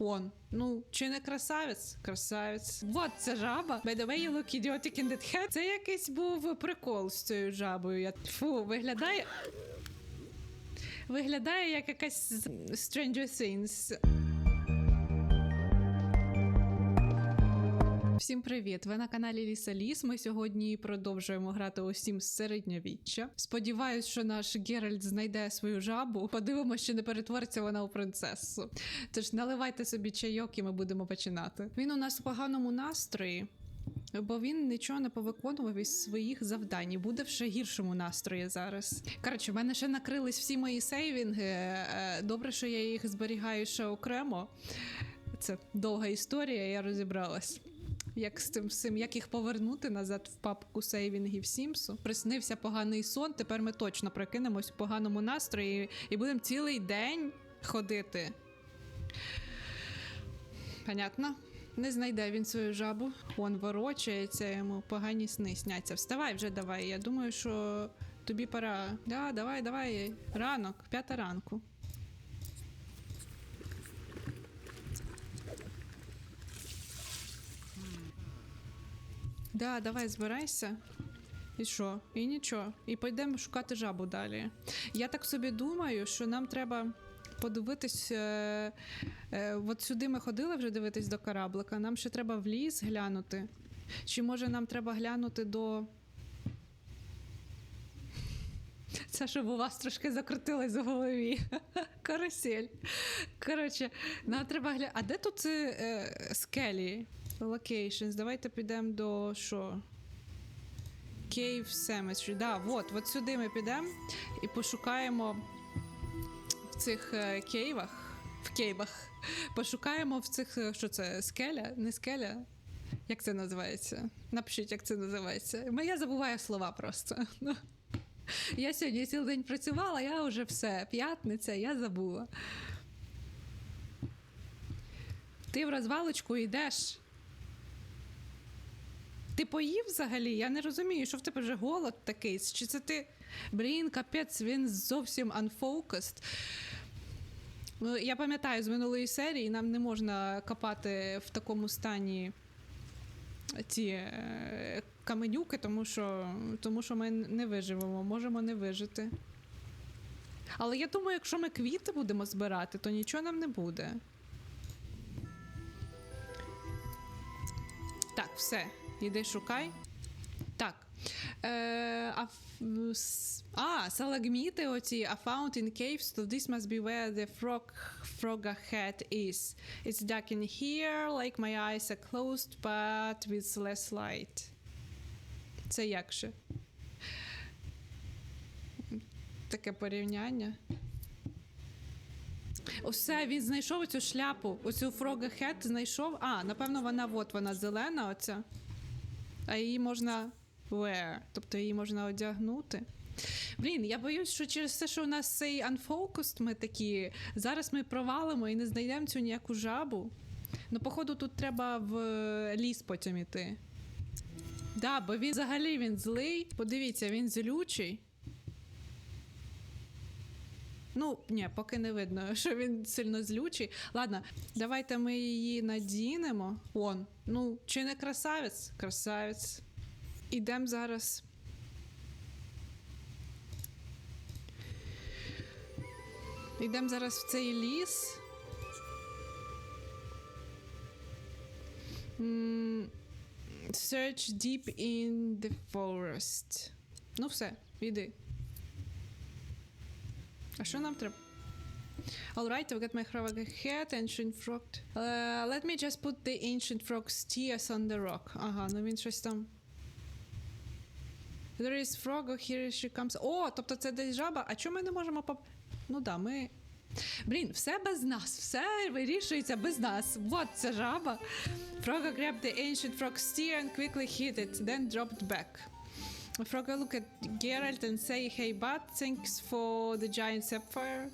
Он, ну, чи не красавець? Красавець. Вот ця жаба. By the way, you look idiotic in that hat. Це якийсь був прикол з цією жабою. Я... Фу, виглядає. Виглядає як якась з Stranger Things. Всім привіт! Ви на каналі Ліса Ліс. Ми сьогодні продовжуємо грати у Sims середньовіччя. Сподіваюсь, що наш Геральт знайде свою жабу. Подивимося, чи не перетвориться вона у принцесу. Тож наливайте собі чайок, і ми будемо починати. Він у нас в поганому настрої. Бо він нічого не повиконував із своїх завдань і буде в ще гіршому настрої зараз. Коротше, в мене ще накрились всі мої сейвінги. Е, Добре, що я їх зберігаю ще окремо. Це довга історія, я розібралась. Як з цим всім, як їх повернути назад в папку сейвінгів Сімсу. Приснився поганий сон. Тепер ми точно прокинемось в поганому настрої і будемо цілий день ходити. Понятно? Не знайде він свою жабу. Он ворочається, йому погані сни сняться. Вставай вже давай. Я думаю, що тобі пора. Да, давай, давай. Ранок, п'ята ранку. Да, давай збирайся. І що? І нічого. І пойдемо шукати жабу далі. Я так собі думаю, що нам треба подивитись. Е, е, от сюди ми ходили вже дивитись до кораблика. Нам ще треба в ліс глянути. Чи може нам треба глянути до. Це щоб у вас трошки закрутилось в голові. Карусель. Коротше, нам треба глянути. А де тут е, скелі? Locations. Давайте підемо до що? Cave Cemetery. Да, вот, от сюди ми підемо і пошукаємо в цих е, кейвах. В кейвах. Пошукаємо в цих. е, Що це? Скеля? Не скеля? Як це називається? Напишіть, як це називається. Я забуваю слова просто. Ну. Я сьогодні цілий день працювала, я вже все. П'ятниця, я забула. Ти в розвалочку йдеш. Ти поїв взагалі? Я не розумію, що в тебе вже голод такий. Чи це ти. Блін, капець, він зовсім unfocused. Ну, я пам'ятаю з минулої серії, нам не можна копати в такому стані ці е, каменюки, тому що, тому що ми не виживемо, можемо не вижити. Але я думаю, якщо ми квіти будемо збирати, то нічого нам не буде. Так, все. Іди шукай. Так. Е, а, а, салагміти оці, a found in caves, so this must be where the frog, frogger head is. It's dark in here, like my eyes are closed, but with less light. Це як же? Таке порівняння. Усе, він знайшов цю шляпу, оцю фрога хет знайшов. А, напевно, вона от вона зелена, оця. А її можна wear, тобто її можна одягнути. Блін, я боюсь, що через те, що у нас цей unfocused ми такі, зараз ми провалимо і не знайдемо цю ніяку жабу. Ну, походу, тут треба в ліс потім іти. Да, бо він взагалі він злий. Подивіться, він злючий. Ну, ні, поки не видно, що він сильно злючий. Ладно, давайте ми її надінемо. Он. Ну, чи не красавець? Красавець. Ідемо зараз. Ідемо зараз в цей ліс. Search deep in the forest. Ну, все, іди. А що нам треба? Alright, I've got my frog head, ancient frog. Uh, let me just put the ancient frog's tears on the rock. Ага, ну він щось там. There is frog, oh, here she comes. О, тобто це десь жаба. А чому ми не можемо поп... Ну да, ми. Блін, все без нас, все вирішується без нас. Вот ця жаба. Frog grabbed the ancient frog's tear and quickly hid it, then dropped back. Frogger look at Geralt and say, Hey, bud, thanks for the giant sapphire.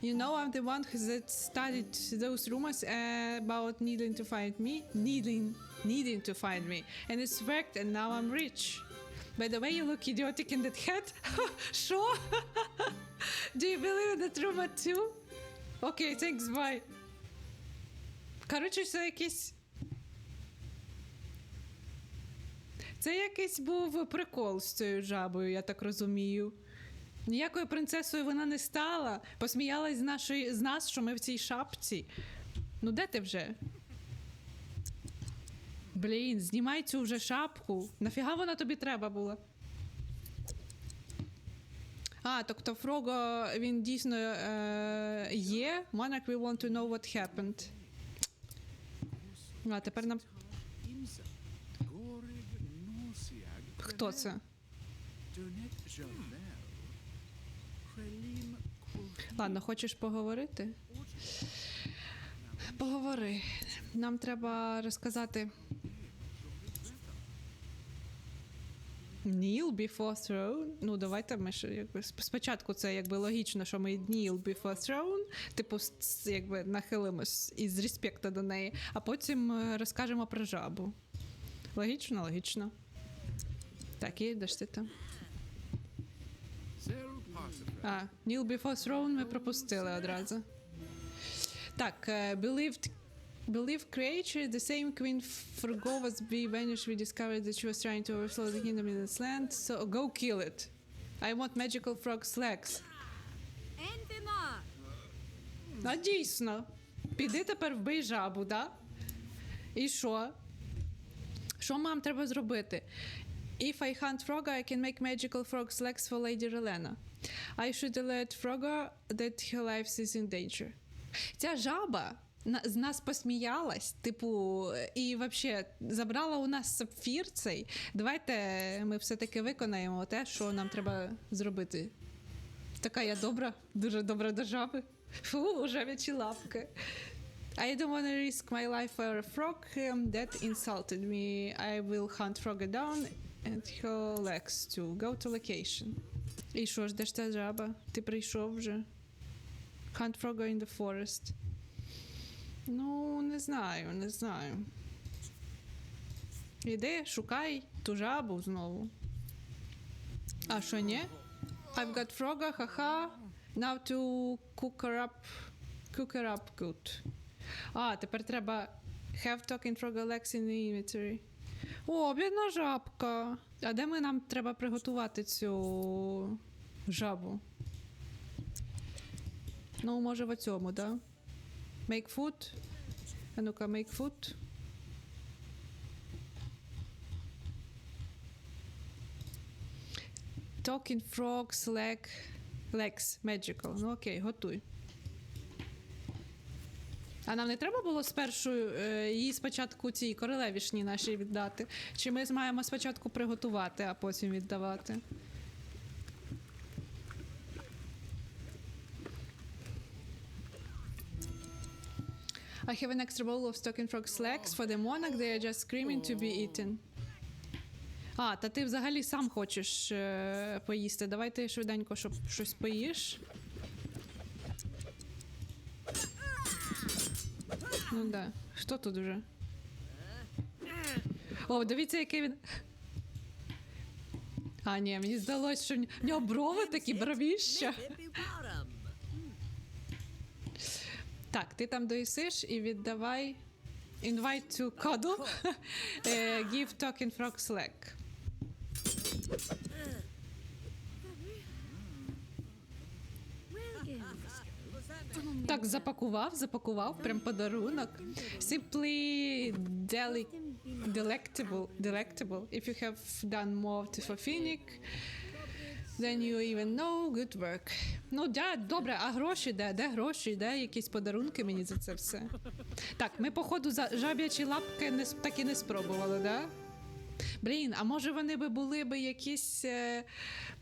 You know, I'm the one who that studied those rumors uh, about needing to find me, needing, needing to find me, and it's worked, and now I'm rich. By the way, you look idiotic in that hat. Sure. Do you believe in that rumor too? Okay, thanks. Bye. Коротше, це якийсь. Це якийсь був прикол з цією жабою, я так розумію. Ніякою принцесою вона не стала. Посміялась з, нашої, з нас, що ми в цій шапці. Ну, де ти вже? Блін, знімай цю вже шапку. Нафіга вона тобі треба була? А, тобто Фрого він дійсно е, є. Monarch, we want to know what happened. А, тепер нам. Хто це? Ладно, хочеш поговорити? Поговори. Нам треба розказати. Kneel before throne. Ну, давайте ми ж якби спочатку це якби логічно, що ми kneel before throne, типу, якби нахилимось із респекту до неї, а потім е, розкажемо про жабу. Логічно, логічно. Так, і де там? А, Kneel Before Throne ми пропустили одразу. Так, е, believed, believed creature, the same queen Forgo was be vanished. We discovered that she was trying to overthrow the kingdom in this land. So go kill it. I want magical frog's legs. А дійсно. Піди тепер вбий жабу, да? І що? Що нам треба зробити? If I hunt Frogger, I can make magical frog's legs for Lady Relena. I should alert Frogger that her life is in danger. Ця жаба на- з нас посміялась, типу, і взагалі забрала у нас сапфір цей. Давайте ми все-таки виконаємо те, що нам треба зробити. Така я добра, дуже добра до жаби. Фу, жабячі лапки. I don't want to risk my life for a frog um, that insulted me. I will hunt Frogger down and her legs too. Go to location. І що ж, де ж ця жаба? Ти прийшов вже? Hunt Frogger in the forest. Ну, не знаю, не знаю. Іди, шукай ту жабу знову. А що ні? I've got Frogger, haha. Now to cook her up. Cook her up good. А, тепер треба have talking Frogger legs in the inventory. О, бідна жабка. А де ми нам треба приготувати цю жабу? Ну, може, в цьому, да? Make food. А ну-ка, make food. Talking frogs, leg, legs, magical. Ну окей, готуй. А нам не треба було спершу е, її спочатку цій королевішні нашій віддати? Чи ми маємо спочатку приготувати, а потім віддавати? I have an extra bowl of stocking frog's legs for the monarch. They are just screaming to be eaten. А, та ти взагалі сам хочеш е, поїсти. Давай ти швиденько, щоб щось поїш. Ну да. Хто тут уже? О, дивіться, який він. А, ні, мені здалося, що в нього брови такі бровіща. Так, ти там доїсиш і віддавай. Invite to cuddle. Е, Give talking frog's leg. Так, запакував, запакував, прям подарунок. Simply deli- delectable, delectable. If you have done more to for Phoenix, then you even know good work. Ну, да, добре, а гроші де? Де гроші? Де якісь подарунки мені за це все? Так, ми, походу, за жаб'ячі лапки не, так і не спробували, да? Блін, а може вони би були би якісь, е,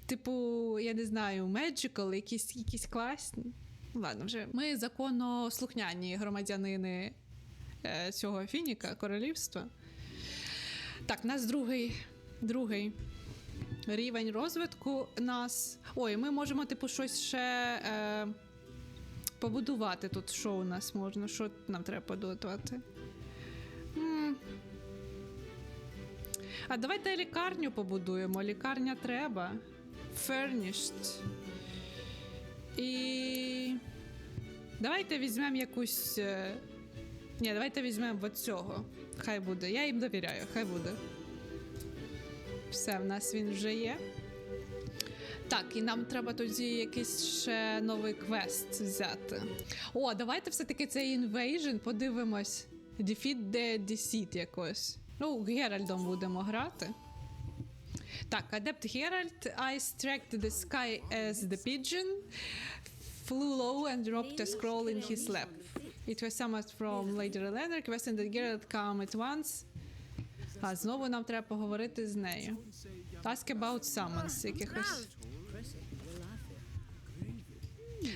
типу, я не знаю, magical, якісь, якісь класні. Ладно, вже ми законослухняні громадянини е, цього фініка, королівства. Так, у нас другий, другий рівень розвитку нас. Ой, ми можемо, типу, щось ще е, побудувати тут. Що у нас можна? Що нам треба побудувати? А давайте лікарню побудуємо. Лікарня треба. Furnished. І. Давайте візьмемо якусь. е, Ні, давайте візьмемо цього. Хай буде. Я їм довіряю, хай буде. Все, в нас він вже є. Так, і нам треба тоді якийсь ще новий квест взяти. О, давайте все-таки цей Invasion подивимось. Defeat the Deceit якось. Ну, Геральдом будемо грати. Так, Adept Herald, I struck the sky as the pigeon, flew low and dropped a scroll in his lap. It was summoned from Lady Relander, requesting that Geralt come at once. А знову нам треба поговорити з нею. Ask about summons якихось.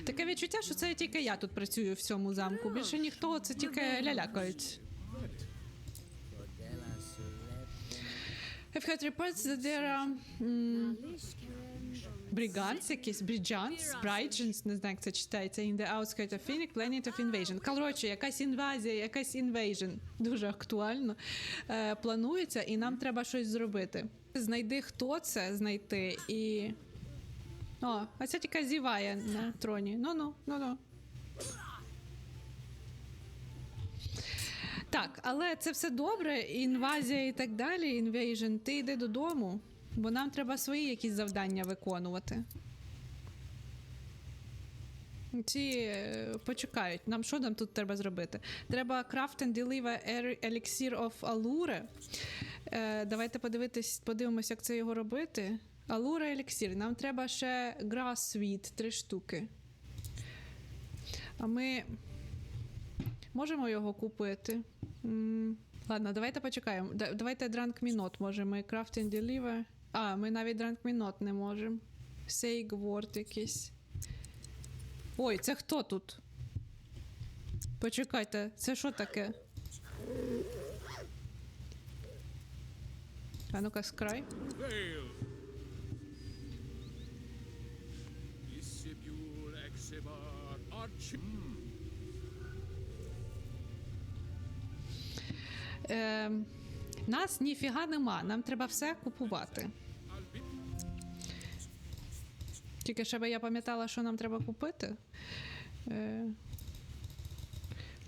Таке відчуття, що це тільки я тут працюю в цьому замку. Більше ніхто, це тільки лялякають. I've heard reports that there are м, brigands, якісь brigands, brigands, не знаю, як це читається, in the outskirts of Phoenix, planet of invasion. Коротше, якась інвазія, якась invasion. Дуже актуально. Е, планується, і нам треба щось зробити. Знайди, хто це, знайти і. О, а ця тільки зіває на троні. Ну-ну, ну-ну. Так, але це все добре, інвазія і так далі, інвейжн. Ти йди додому, бо нам треба свої якісь завдання виконувати. Ці е, почекають. Нам що нам тут треба зробити? Треба craft and deliver er- elixir of allure. Е, давайте подивитись, подивимося, як це його робити. Allure еліксір. Нам треба ще grass sweet, три штуки. А ми можемо його купити. М, Ладно, давайте почекаємо. Да- Давайте Drank Minot можемо. і Craft and Deliver. А, ми навіть Drank не можемо. Word якийсь. Ой, це хто тут? Почекайте, це що таке? А ну-ка, скрай. Veil. Нас ніфіга нема, нам треба все купувати. Тільки щоб я пам'ятала, що нам треба купити. Е,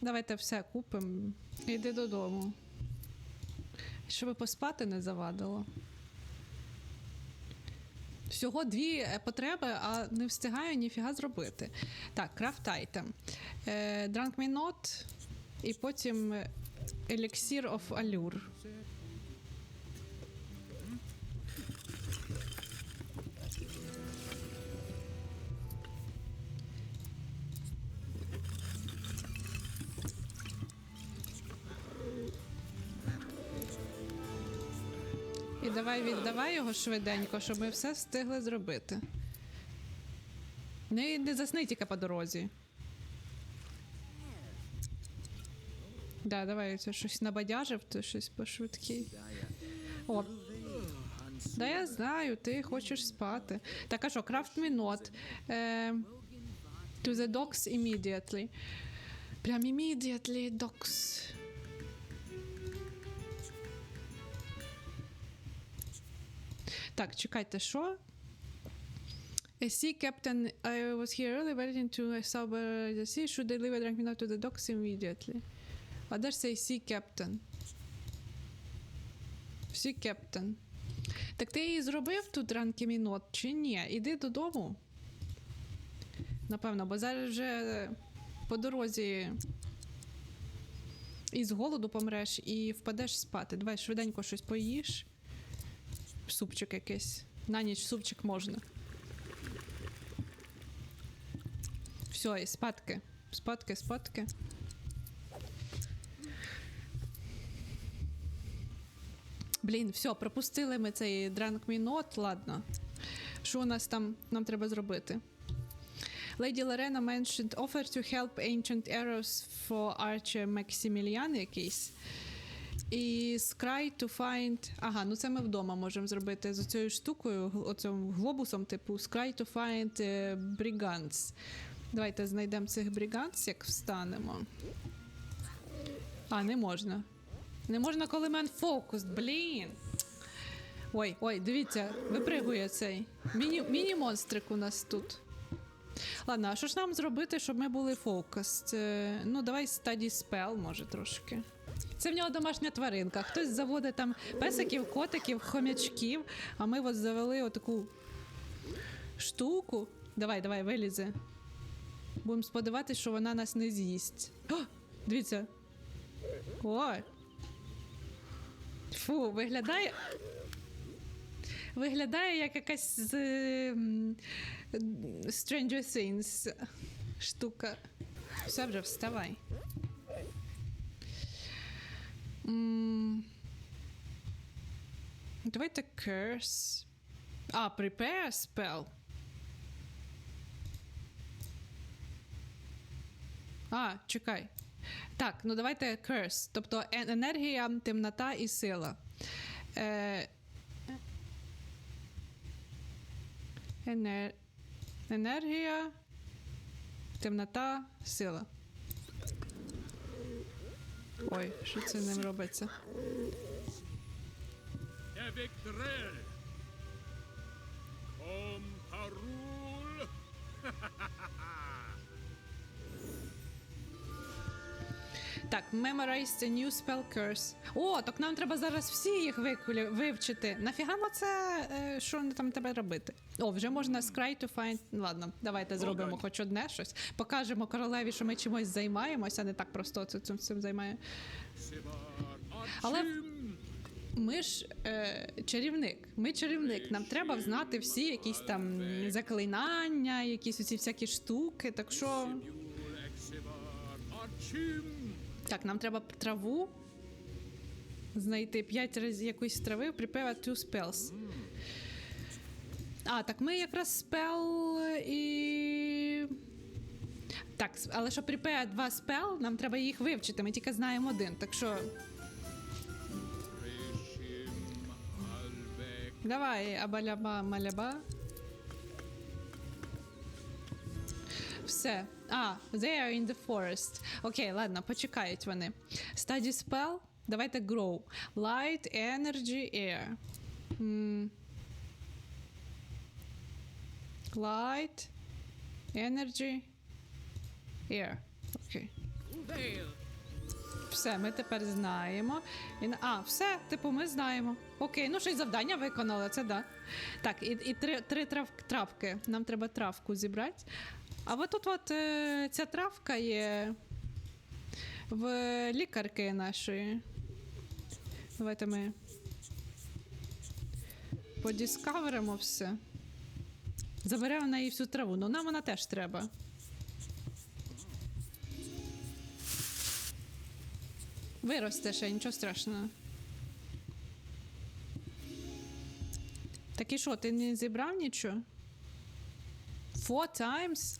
давайте все купимо. Йди додому. Щоб поспати не завадило. Всього дві е, потреби, а не встигаю ніфіга зробити. Так, крафт айтем. Е, Drank me not, і потім е, Elixir of Allure. Давай віддавай його швиденько, щоб ми все встигли зробити. Не, не засни тільки по дорозі. Да, давай це щось набадяжив, то щось пошвидкий. О. Да я знаю, ти хочеш спати. Так, а що, крафт мінот. Е, to the docks immediately. Прям immediately docks. Так, чекайте, що? A sea captain, I was here early, waiting to sober the sea. Should deliver drink me not to the docks immediately. Ж цей sea captain? Sea captain. Так ти її зробив тут ранки мінот, чи ні? Іди додому. Напевно, бо зараз вже по дорозі і з голоду помреш, і впадеш спати. Давай швиденько щось поїж. Супчик якийсь. На ніч супчик можна. Все, і спадки. Спадки, спадки. Блін, все, пропустили ми цей Drank Me Not, ладно. Що у нас там нам треба зробити? Lady Lorena mentioned offer to help ancient arrows for Archer Maximilian якийсь. І scry to find. Ага, ну це ми вдома можемо зробити з цією штукою, оцим глобусом, типу scry to find е, brigands. Давайте знайдемо цих brigands, як встанемо. А, не можна. Не можна, коли мен фокус, блін. Ой, ой, дивіться, випригує цей. Міні, міні-монстрик у нас тут. Ладно, а що ж нам зробити, щоб ми були фокус? Е, Ну, давай стаді спел, може, трошки. Це в нього домашня тваринка. Хтось заводить там песиків, котиків, хомячків, а ми от завели отаку штуку. Давай, давай, вилізе. Будемо сподіватися, що вона нас не з'їсть. О, дивіться. Ой. Фу, виглядає. Виглядає як якась з Stranger Things штука. Все вже вставай. Давайте curse. А, prepare spell. А, чекай. Так, ну давайте curse. Тобто енергія, темнота і сила. Е, енер... Енергія, темнота, сила. Ой, що це ним робиться? Ом Om Так, memorize the new spell curse. О, так нам треба зараз всі їх викулі- вивчити. Нафіга нам це, е, що не там тебе робити? О, вже можна scry to find. Ладно, давайте зробимо Окей. хоч одне щось. Покажемо королеві, що ми чимось займаємося, а не так просто цим, цим, цим займає. Але- Ми ж е, чарівник. Ми чарівник. Нам треба знати всі якісь там заклинання, якісь оці всякі штуки. Так що. Так, нам треба траву. Знайти 5 разів якоїсь трави, prepare two spells. А, так ми якраз спел і. Так, але щоб prepare два спел, нам треба їх вивчити. Ми тільки знаємо один. Так що давай, абаляба, маляба. Все. А, they are in the forest. Окей, ладно, почекають вони. Study spell. Давайте grow. Light, energy, air. М. Light, energy, air. Окей. Все, ми тепер знаємо. А, все, типу, ми знаємо. Окей, ну й завдання виконали, це да. Так, і, і три, три трав, травки. Нам треба травку зібрати. А от тут от е, ця травка є в лікарки нашої. Давайте ми подіскаверимо все. Заберемо в неї всю траву. Ну нам вона теж треба. Виросте ще, нічого страшного. Так і що, ти не зібрав нічого? Four times?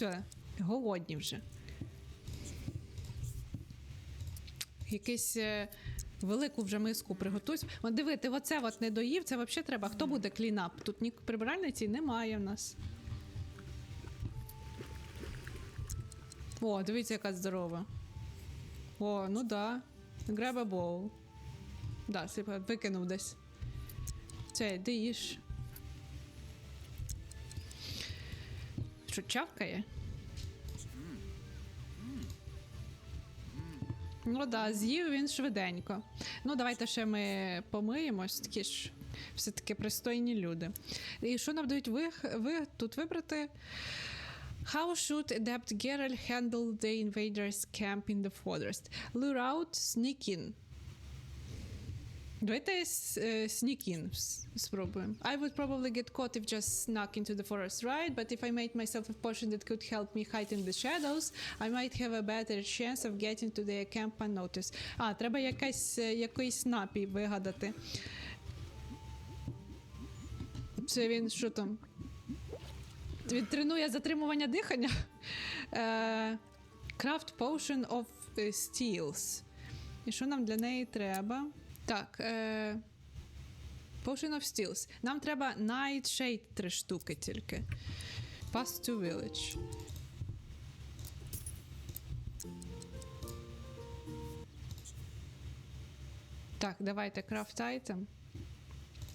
Все, голодні вже. Якийсь е, велику вже миску приготуйся. От диви, ти оце от не доїв, це взагалі треба. Хто буде клінап? Тут ні прибиральниці немає в нас. О, дивіться, яка здорова. О, ну да. Grab a bowl. Да, викинув десь. Це, де їж. Що, чавкає? Ну да, з'їв він швиденько. Ну, давайте ще ми помиємось, такі ж все-таки пристойні люди. І що нам дають ви, ви тут вибрати? How should adept Geralt handle the invaders camp in the forest? Lure out, sneak in. Давайте с- е, sneak in спробуємо. I would probably get caught if just snuck into the forest right, but if I made myself a potion that could help me hide in the shadows, I might have a better chance of getting to their camp unnoticed. А, треба якась, е, якийсь напій вигадати. Це він що там? Він тренує затримування дихання. Е, Craft Potion of е, Steels. І що нам для неї треба? Так. Е, Potion of Steels. Нам треба Nightshade три штуки тільки. Pass to Village. Так, давайте craft item.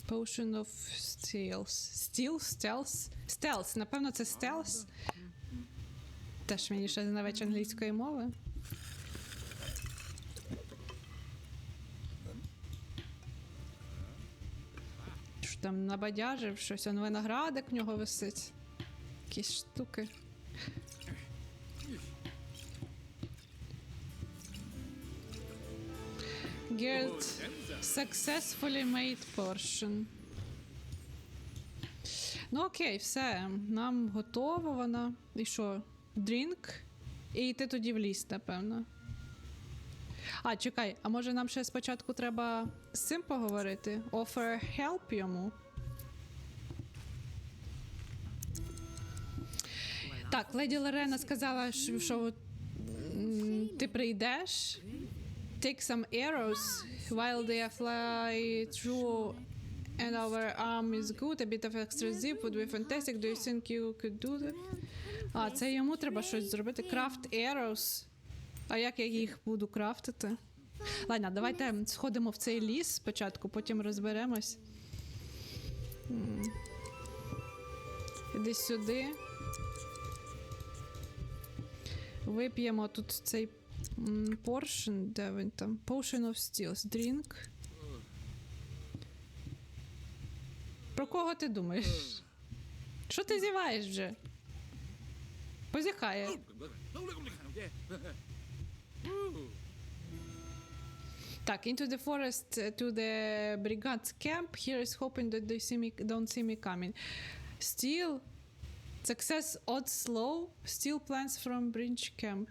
Potion of Steals. Steel? Stealth? Stealth. Напевно, це Stealth. Теж мені ще знавець англійської мови. Там набадяжив щось, он виноградик в нього висить. Якісь штуки. Guild successfully made portion. Ну окей, все. Нам готово вона. І що? Дрінк? І йти тоді в ліс, напевно. А, чекай, а може нам ще спочатку треба з цим поговорити? Offer help йому. Так, леді Лорена сказала, що, що ти прийдеш. Take some arrows while they fly through and our arm is good. A bit of extra zip would be fantastic. Do you think you could do that? А, це йому треба щось зробити. Craft arrows. А як я їх буду крафтити? Ладно, давайте сходимо в цей ліс спочатку, потім розберемось. Іди сюди. Вип'ємо тут цей м, поршень, де він там? Potion of Steels. Drink. Про кого ти думаєш? Що ти зіваєш вже? Позіхає. Так, into the forest uh, to the brigand's camp. Here is hoping that they see me, don't see me coming. Still, success odds slow. Still plans from bridge camp.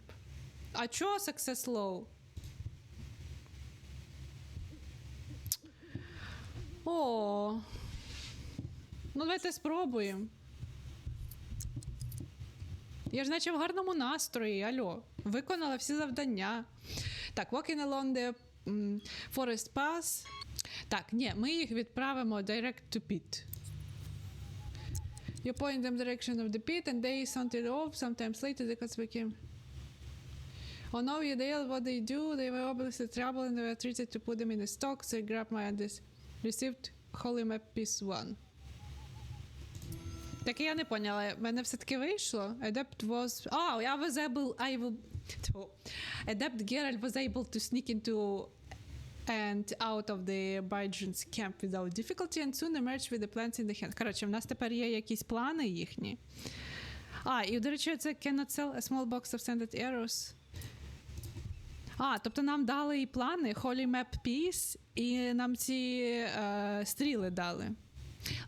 А чого success low? О. Ну, давайте спробуємо. Я ж наче в гарному настрої, альо. Виконала всі завдання. Так, walking along the forest path. Так, ні, ми їх відправимо direct to pit. You point them direction of the pit and they sauntered off. Sometimes later the cuts became. Oh no, you Dale, what they do? They were obviously trouble and they were treated to put them in the stocks. They grabbed my this received Holy Map Piece 1. Так я не поняла, в мене все-таки вийшло. Adept was. Oh, I was able. I will. Adept Geralt was able to sneak into and out of the Bajans camp without difficulty and soon emerged with the plans in the hand. Коротше, в нас тепер є якісь плани їхні. А, і, до речі, це cannot sell a small box of scented arrows. А, тобто нам дали і плани Holy Map Peace, і нам ці е, стріли дали.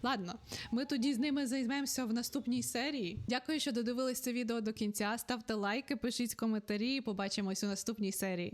Ладно, ми тоді з ними займемося в наступній серії. Дякую, що додивились це відео до кінця. Ставте лайки, пишіть коментарі. Побачимось у наступній серії.